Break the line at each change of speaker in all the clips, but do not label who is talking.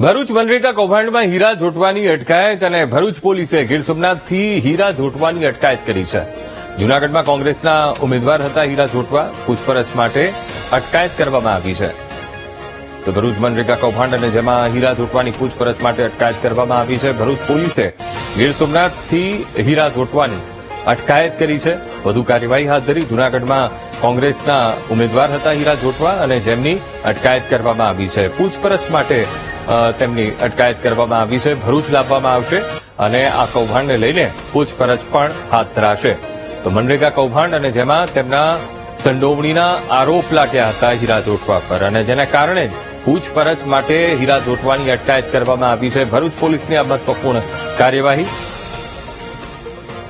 ભરૂચ મનરેગા કૌભાંડમાં હીરા જોટવાની અટકાયત અને ભરૂચ પોલીસે ગીર સોમનાથથી હીરા જોટવાની અટકાયત કરી છે. જૂનાગઢમાં કોંગ્રેસના ઉમેદવાર હતા હીરા જોટવા. પૂછપરછ માટે અટકાયત કરવામાં આવી છે. તો ભરૂચ મનરેગા કૌભાંડ અને જેમાં હીરા જોટવાની પૂછપરછ માટે અટકાયત કરવામાં આવી છે. ભરૂચ પોલીસે ગીર સોમનાથથી હીરા જોટવાની અટકાયત કરી છે. વધુ કાર્યવાહી હાથ ધરી જૂનાગઢમાં કોંગ્રેસના ઉમેદવાર હતા હીરા જોટવા અને જેમની અટકાયત કરવામાં આવી છે. પૂછપરછ માટે તેમની અટકાયત કરવામાં આવી છે, ભરૂચ લાવવામાં આવશે અને આ કૌભાંડને લઈને પૂછપરછ પણ હાથ ધરાશે. તો મનરેગા કૌભાંડ અને જેમાં તેમના સંડોવણીના આરોપ લાગ્યા હતા હીરા જોટવા પર અને જેના કારણે જ પૂછપરછ માટે હીરા જોટવાની અટકાયત કરવામાં આવી છે. ભરૂચ પોલીસની આ મહત્વપૂર્ણ કાર્યવાહી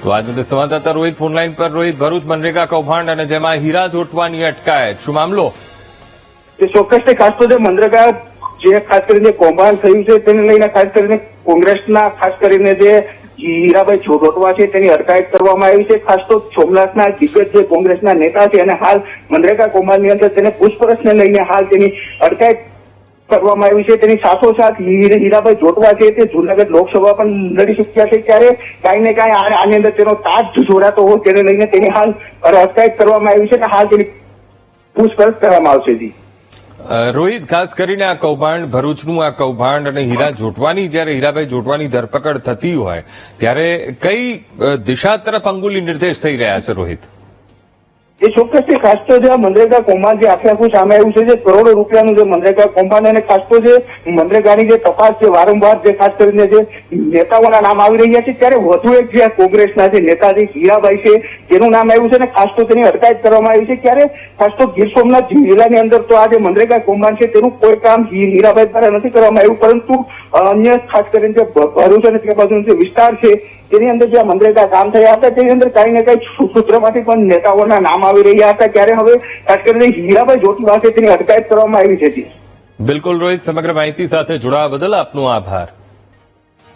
તો આજ મુદ્દે સંવાદદાતા રોહિત ફોનલાઈન પર રોહિત, ભરૂચ, મનરેગા, કૌભાંડ અને જેમાં હીરા જોટવાની અટકાયત. શું મામલો?
તે ચોક્કસથી ખાસ તો જે મનરેગા જે ખાસ કરીને કૌભાંડ થયું છે તેને લઈને ખાસ કરીને કોંગ્રેસના, ખાસ કરીને જે હીરાભાઈ જોટવા છે તેની અટકાયત કરવામાં આવી છે. ખાસ તો સોમનાથના દિગ્ગજ જે કોંગ્રેસના નેતા છે અને હાલ મનરેગા કૌભાંડની અંદર તેને પૂછપરછને લઈને હાલ તેની અટકાયત કરવામાં આવી છે. તેની સાથોસાથ હીરાભાઈ જોટવા છે તે જુનાગઢ લોકસભા પણ લડી ચૂક્યા છે. ત્યારે કાંઈ ને કાંઈ આની અંદર તેનો તાજ જોડાતો હોય તેને લઈને તેની હાલ અટકાયત કરવામાં આવી છે અને હાલ તેની પૂછપરછ કરવામાં આવશે જી.
રોહિત, ખાસ કરીને આ કૌભાંડ, ભરૂચનું આ કૌભાંડ અને હીરા જોટવાની, જ્યારે હીરાભાઈ જોટવાની ધરપકડ થતી હોય, ત્યારે કઈ દિશા તરફ અંગુલી નિર્દેશ થઈ રહ્યા છે રોહિત?
એ ચોક્કસથી ખાસ તો જે મનરેગા કૌભાંડ જે આખે આખું સામે આવ્યું છે, જે કરોડો રૂપિયાનું જે મનરેગા કૌભાંડ અને ખાસ તો જે મનરેગાની જે તપાસ જે વારંવાર જે ખાસ કરીને જે નેતાઓના નામ આવી રહ્યા છે, ત્યારે વધુ એક જે કોંગ્રેસના જે નેતા છે હીરાભાઈ છે તેનું નામ આવ્યું છે અને ખાસ તો તેની અટકાયત કરવામાં આવી છે. ત્યારે ખાસ તો ગીર સોમનાથ જિલ્લાની અંદર તો આ જે મનરેગા કૌભાંડ છે, તેનું કોઈ કામ હીરાભાઈ દ્વારા નથી કરવામાં આવ્યું, પરંતુ અન્ય ખાસ કરીને જે ભરૂચ અને તે બાજુનો જે વિસ્તાર છે તેની અંદર જે મનરેગા કામ થયા હતા, તેની અંદર કઈ ને કઈ સૂત્રમાંથી પણ નેતાઓના નામ આવી રહ્યા હતા. ત્યારે હવે ખાસ કરીને હીરાભાઈ જોટવા પાસે તેની અટકાયત કરવામાં આવી છે
બિલકુલ રોહિત, સમગ્ર માહિતી સાથે જોડાવા બદલ આપનો આભાર.